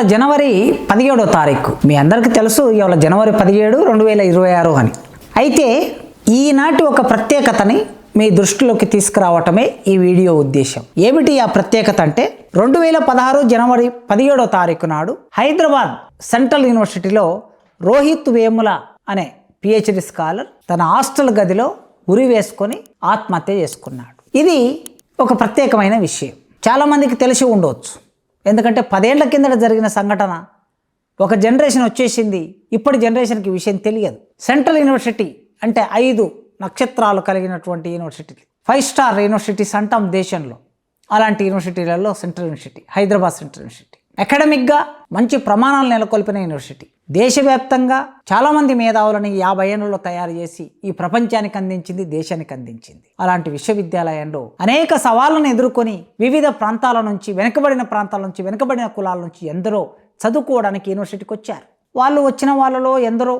ఇవాళ జనవరి పదిహేడో తారీఖు. మీ అందరికీ తెలుసు ఇవాళ జనవరి పదిహేడు రెండు వేల ఇరవై ఆరు అని. అయితే ఈనాటి ఒక ప్రత్యేకతని మీ దృష్టిలోకి తీసుకురావటమే ఈ వీడియో ఉద్దేశం. ఏమిటి ఆ ప్రత్యేకత అంటే రెండు వేల పదహారు జనవరి పదిహేడో తారీఖు నాడు హైదరాబాద్ సెంట్రల్ యూనివర్సిటీలో రోహిత్ వేముల అనే పిహెచ్డి స్కాలర్ తన హాస్టల్ గదిలో ఉరి వేసుకొని ఆత్మహత్య చేసుకున్నాడు. ఇది ఒక ప్రత్యేకమైన విషయం. చాలామందికి తెలిసి ఉండవచ్చు ఎందుకంటే పదేళ్ళ కిందట జరిగిన సంఘటన ఒక జనరేషన్ వచ్చేసింది. ఇప్పటి జనరేషన్కి విషయం తెలియదు. సెంట్రల్ యూనివర్సిటీ అంటే ఐదు నక్షత్రాలు కలిగినటువంటి యూనివర్సిటీ. ఫైవ్ స్టార్ యూనివర్సిటీస్ అంటాం దేశంలో. అలాంటి యూనివర్సిటీలలో central university Hyderabad central university. అకాడమిక్గా మంచి ప్రమాణాలు నెలకొల్పిన యూనివర్సిటీ. దేశవ్యాప్తంగా చాలామంది మేధావులని యాభై ఏళ్ళలో తయారు చేసి ఈ ప్రపంచానికి అందించింది దేశానికి అందించింది. అలాంటి విశ్వవిద్యాలయంలో అనేక సవాళ్ళను ఎదుర్కొని వివిధ ప్రాంతాల నుంచి వెనుకబడిన ప్రాంతాల నుంచి వెనుకబడిన కులాల నుంచి ఎందరో చదువుకోవడానికి యూనివర్సిటీకి వచ్చారు. వాళ్ళు వచ్చిన వాళ్ళలో ఎందరో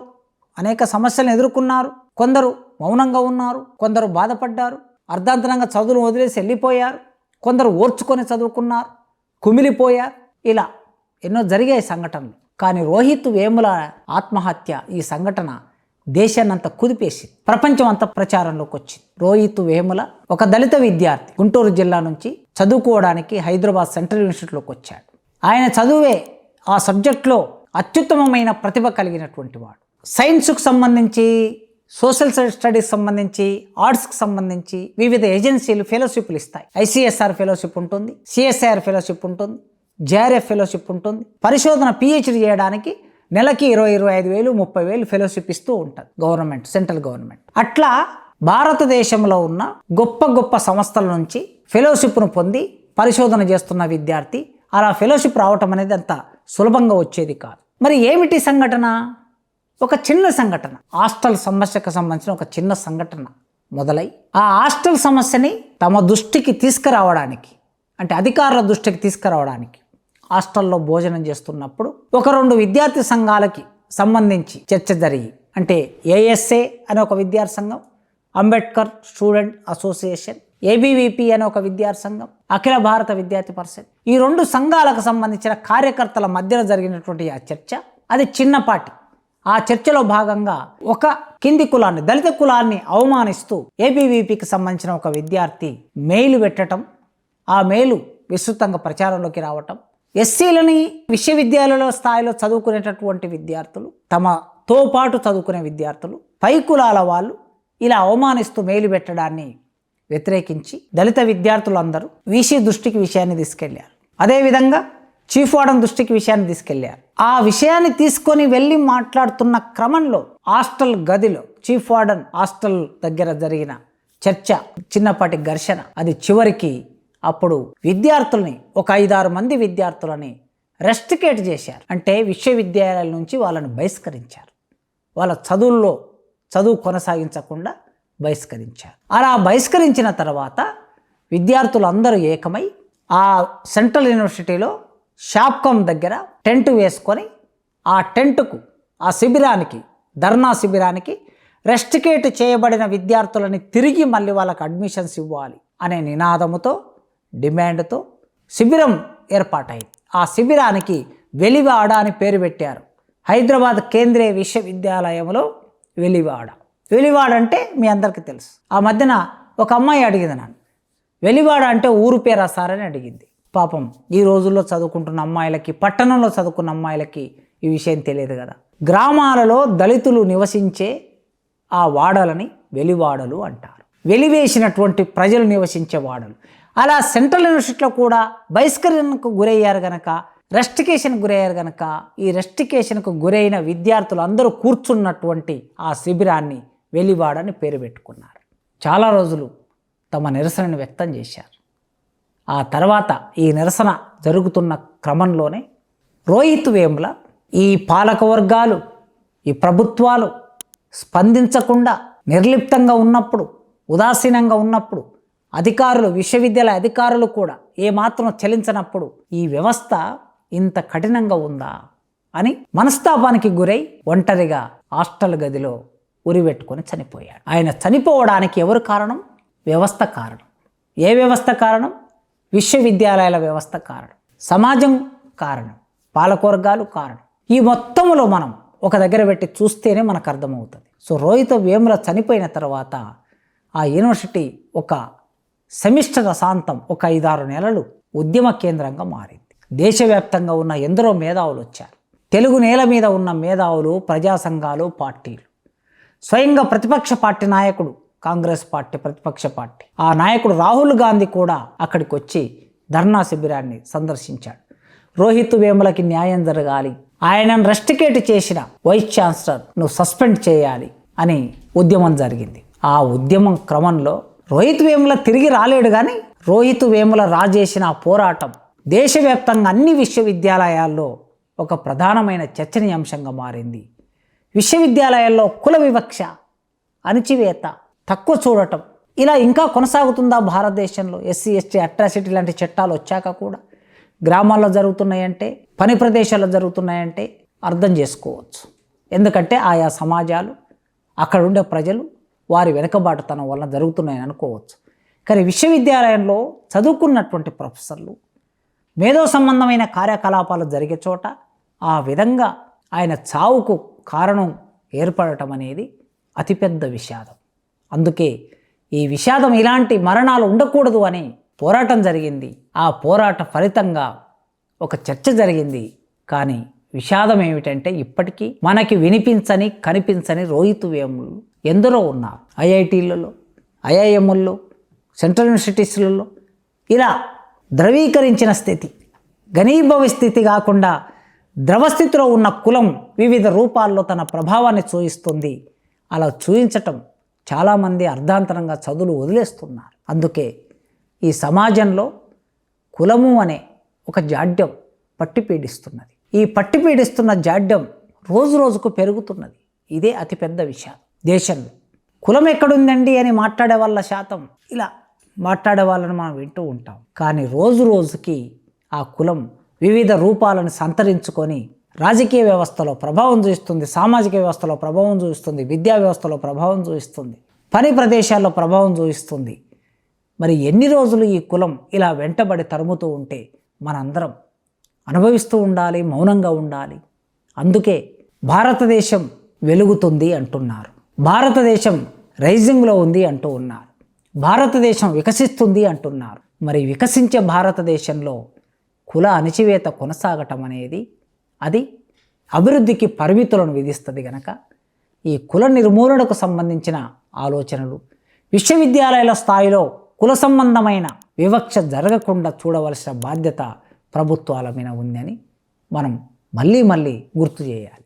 అనేక సమస్యలను ఎదుర్కొన్నారు. కొందరు మౌనంగా ఉన్నారు కొందరు బాధపడ్డారు అర్ధాంతరంగా చదువులు వదిలేసి వెళ్ళిపోయారు కొందరు ఓర్చుకొని చదువుకున్నారు కుమిలిపోయారు. ఇలా ఎన్నో జరిగాయి సంఘటనలు. కానీ రోహిత్ వేముల ఆత్మహత్య ఈ సంఘటన దేశాన్నంతా కుదిపేసి కుదిపేసింది. ప్రపంచం అంతా ప్రచారంలోకి వచ్చింది. రోహిత్ వేముల ఒక దళిత విద్యార్థి గుంటూరు జిల్లా నుంచి చదువుకోవడానికి హైదరాబాద్ సెంట్రల్ యూనివర్సిటీలోకి వచ్చాడు. ఆయన చదువే ఆ సబ్జెక్ట్లో అత్యుత్తమమైన ప్రతిభ కలిగినటువంటి వాడు. సైన్స్కు సంబంధించి సోషల్ స్టడీస్ సంబంధించి ఆర్ట్స్కి సంబంధించి వివిధ ఏజెన్సీలు ఫెలోషిప్లు ఇస్తాయి. ఐసీఎస్ఆర్ ఫెలోషిప్ ఉంటుంది సిఎస్ఐఆర్ ఫెలోషిప్ ఉంటుంది జేఆర్ఎఫ్ ఫెలోషిప్ ఉంటుంది. పరిశోధన పిహెచ్డి చేయడానికి నెలకి ఇరవై ఇరవై ఐదు వేలు ముప్పై వేలు ఫెలోషిప్ ఇస్తూ ఉంటుంది గవర్నమెంట్ సెంట్రల్ గవర్నమెంట్. అట్లా భారతదేశంలో ఉన్న గొప్ప గొప్ప సంస్థల నుంచి ఫెలోషిప్ను పొంది పరిశోధన చేస్తున్న విద్యార్థి అలా ఫెలోషిప్ రావటం అనేది అంత సులభంగా వచ్చేది కాదు. మరి ఏమిటి సంఘటన? ఒక చిన్న సంఘటన. హాస్టల్ సమస్యకు సంబంధించిన ఒక చిన్న సంఘటన మొదలై ఆ హాస్టల్ సమస్యని తమ దృష్టికి తీసుకురావడానికి అంటే అధికారుల దృష్టికి తీసుకురావడానికి హాస్టల్లో భోజనం చేస్తున్నప్పుడు ఒక రెండు విద్యార్థి సంఘాలకి సంబంధించి చర్చ జరిగి అంటే ఏఎస్ఏ అనే ఒక విద్యార్థి సంఘం అంబేద్కర్ స్టూడెంట్ అసోసియేషన్ ఏబీవీపీ అనే ఒక విద్యార్థి సంఘం అఖిల భారత విద్యార్థి పరిషత్. ఈ రెండు సంఘాలకు సంబంధించిన కార్యకర్తల మధ్యన జరిగినటువంటి ఆ చర్చ అది చిన్నపాటి. ఆ చర్చలో భాగంగా ఒక కింది కులాన్ని దళిత కులాన్ని అవమానిస్తూ ఏబీవీపీకి సంబంధించిన ఒక విద్యార్థి మెయిల్ పెట్టడం ఆ మెయిల్ విస్తృతంగా ప్రచారంలోకి రావటం ఎస్సీలని విశ్వవిద్యాలయాల స్థాయిలో చదువుకునేటటువంటి విద్యార్థులు తమతో పాటు చదువుకునే విద్యార్థులు పై కులాల వాళ్ళు ఇలా అవమానిస్తూ మేలు పెట్టడాన్ని వ్యతిరేకించి దళిత విద్యార్థులందరూ వీసీ దృష్టికి విషయాన్ని తీసుకెళ్ళారు. అదేవిధంగా చీఫ్ వార్డన్ దృష్టికి విషయాన్ని తీసుకెళ్ళారు. ఆ విషయాన్ని తీసుకొని వెళ్ళి మాట్లాడుతున్న క్రమంలో హాస్టల్ గదిలో చీఫ్ వార్డన్ హాస్టల్ దగ్గర జరిగిన చర్చ చిన్నపాటి ఘర్షణ అది చివరికి అప్పుడు విద్యార్థుల్ని ఒక ఐదారు మంది విద్యార్థులని రెస్టికేట్ చేశారు. అంటే విశ్వవిద్యాలయాల నుంచి వాళ్ళని బహిష్కరించారు. వాళ్ళ చదువుల్లో చదువు కొనసాగించకుండా బహిష్కరించారు. అలా బహిష్కరించిన తర్వాత విద్యార్థులందరూ ఏకమై ఆ సెంట్రల్ యూనివర్సిటీలో షాప్కమ్ దగ్గర టెంట్ వేసుకొని ఆ టెంట్కు ఆ శిబిరానికి ధర్నా శిబిరానికి రెస్టికేట్ చేయబడిన విద్యార్థులని తిరిగి మళ్ళీ వాళ్ళకి అడ్మిషన్స్ ఇవ్వాలి అనే నినాదముతో డిమాండ్తో శిబిరం ఏర్పాటైంది. ఆ శిబిరానికి వెలివాడ అని పేరు పెట్టారు. హైదరాబాద్ కేంద్రీయ విశ్వవిద్యాలయంలో వెలివాడ. వెలివాడ అంటే మీ అందరికీ తెలుసు. ఆ మధ్యన ఒక అమ్మాయి అడిగింది నన్ను. వెలివాడ అంటే ఊరు పేరా సార్ అని అడిగింది. పాపం ఈ రోజుల్లో చదువుకుంటున్న అమ్మాయిలకి పట్టణంలో చదువుకున్న అమ్మాయిలకి ఈ విషయం తెలియదు కదా. గ్రామాలలో దళితులు నివసించే ఆ వాడలని వెలివాడలు అంటారు. వెలివేసినటువంటి ప్రజలు నివసించే వాడలు. అలా సెంట్రల్ యూనివర్సిటీలో కూడా బహిష్కరణకు గురయ్యారు గనక రెస్టికేషన్ గురయ్యారు గనక ఈ రెస్టికేషన్కు గురైన విద్యార్థులు అందరూ కూర్చున్నటువంటి ఆ శిబిరాన్ని వెలివాడని పేరు పెట్టుకున్నారు. చాలా రోజులు తమ నిరసనను వ్యక్తం చేశారు. ఆ తర్వాత ఈ నిరసన జరుగుతున్న క్రమంలోనే రోహిత్ వేముల ఈ పాలక వర్గాలు ఈ ప్రభుత్వాలు స్పందించకుండా నిర్లిప్తంగా ఉన్నప్పుడు ఉదాసీనంగా ఉన్నప్పుడు అధికారులు విశ్వవిద్యాలయ అధికారులు కూడా ఏమాత్రం చలించనప్పుడు ఈ వ్యవస్థ ఇంత కఠినంగా ఉందా అని మనస్తాపానికి గురై ఒంటరిగా హాస్టల్ గదిలో ఉరివెట్టుకొని చనిపోయాడు. ఆయన చనిపోవడానికి ఎవరు కారణం? వ్యవస్థ కారణం. ఏ వ్యవస్థ కారణం? విశ్వవిద్యాలయాల వ్యవస్థ కారణం. సమాజం కారణం. పాలకవర్గాలు కారణం. ఈ మొత్తంలో మనం ఒక దగ్గర పెట్టి చూస్తేనే మనకు అర్థమవుతుంది. సో రోహిత వేముల చనిపోయిన తర్వాత ఆ యూనివర్సిటీ ఒక సెమిస్టర్ అశాంతం ఒక ఐదారు నెలలు ఉద్యమ కేంద్రంగా మారింది. దేశవ్యాప్తంగా ఉన్న ఎందరో మేధావులు వచ్చారు. తెలుగు నేల మీద ఉన్న మేధావులు ప్రజా సంఘాలు పార్టీలు. స్వయంగా ప్రతిపక్ష పార్టీ నాయకుడు కాంగ్రెస్ పార్టీ ప్రతిపక్ష పార్టీ. ఆ నాయకుడు రాహుల్ గాంధీ కూడా అక్కడికి వచ్చి ధర్నా శిబిరాన్ని సందర్శించాడు. రోహిత్ వేములకి న్యాయం జరగాలి. ఆయనను రెస్టికేట్ చేసిన వైస్ ఛాన్సలర్ను నువ్వు సస్పెండ్ చేయాలి అని ఉద్యమం జరిగింది. ఆ ఉద్యమం క్రమంలో రోహిత్ వేముల తిరిగి రాలేడు కానీ రోహిత్ వేముల రాజేసిన పోరాటం దేశవ్యాప్తంగా అన్ని విశ్వవిద్యాలయాల్లో ఒక ప్రధానమైన చర్చనీయాంశంగా మారింది. విశ్వవిద్యాలయాల్లో కుల వివక్ష అణిచివేత తక్కువ చూడటం ఇలా ఇంకా కొనసాగుతుందా భారతదేశంలో? ఎస్సీ ఎస్టీ అట్రాసిటీ లాంటి చట్టాలు వచ్చాక కూడా గ్రామాల్లో జరుగుతున్నాయంటే పని ప్రదేశాల్లో జరుగుతున్నాయంటే అర్థం చేసుకోవచ్చు. ఎందుకంటే ఆయా సమాజాలు అక్కడుండే ప్రజలు వారి వెనుకబాటుతనం వలన జరుగుతున్నాయని అనుకోవచ్చు. కానీ విశ్వవిద్యాలయంలో చదువుకున్నటువంటి ప్రొఫెసర్లు మేధో సంబంధమైన కార్యకలాపాలు జరిగే చోట ఆ విధంగా ఆయన చావుకు కారణం ఏర్పడటం అనేది అతిపెద్ద విషాదం. అందుకే ఈ విషాదం ఇలాంటి మరణాలు ఉండకూడదు అని పోరాటం జరిగింది. ఆ పోరాట ఫలితంగా ఒక చర్చ జరిగింది. కానీ విషాదం ఏమిటంటే ఇప్పటికీ మనకి వినిపించని కనిపించని రోహిత్ వేములు ఎందరో ఉన్నారు. ఐఐటీలలో ఐఐఎంలలో సెంట్రల్ యూనివర్సిటీస్లలో. ఇలా ద్రవీకరించిన స్థితి ఘనీభవ స్థితి కాకుండా ద్రవస్థితిలో ఉన్న కులం వివిధ రూపాల్లో తన ప్రభావాన్ని చూయిస్తుంది. అలా చూయించటం చాలామంది అర్ధాంతరంగా చదువులు వదిలేస్తున్నారు. అందుకే ఈ సమాజంలో కులము అనే ఒక జాడ్యం పట్టి పీడిస్తున్నది. ఈ పట్టి పీడిస్తున్న జాడ్యం రోజు రోజుకు పెరుగుతున్నది. ఇదే అతిపెద్ద విషయం దేశంలో. కులం ఎక్కడుందండి అని మాట్లాడే వాళ్ళ శాతం. ఇలా మాట్లాడే వాళ్ళని మనం వింటూ ఉంటాం. కానీ రోజు రోజుకి ఆ కులం వివిధ రూపాలను సంతరించుకొని రాజకీయ వ్యవస్థలో ప్రభావం చూపిస్తుంది సామాజిక వ్యవస్థలో ప్రభావం చూపిస్తుంది విద్యా వ్యవస్థలో ప్రభావం చూపిస్తుంది పని ప్రదేశాల్లో ప్రభావం చూపిస్తుంది. మరి ఎన్ని రోజులు ఈ కులం ఇలా వెంటబడి తరుముతూ ఉంటే మనందరం అనుభవిస్తూ ఉండాలి మౌనంగా ఉండాలి. అందుకే భారతదేశం వెలుగుతుంది అంటున్నారు. భారతదేశం రైజింగ్లో ఉంది అంటూ ఉన్నారు. భారతదేశం వికసిస్తుంది అంటున్నారు. మరి వికసించే భారతదేశంలో కుల అణచివేత కొనసాగటం అనేది అది అభివృద్ధికి పరిమితులను విధిస్తుంది గనక ఈ కుల నిర్మూలనకు సంబంధించిన ఆలోచనలు విశ్వవిద్యాలయాల స్థాయిలో కుల సంబంధమైన వివక్ష జరగకుండా చూడవలసిన బాధ్యత ప్రభుత్వాల మీద ఉందని మనం మళ్ళీ మళ్ళీ గుర్తు చేయాలి.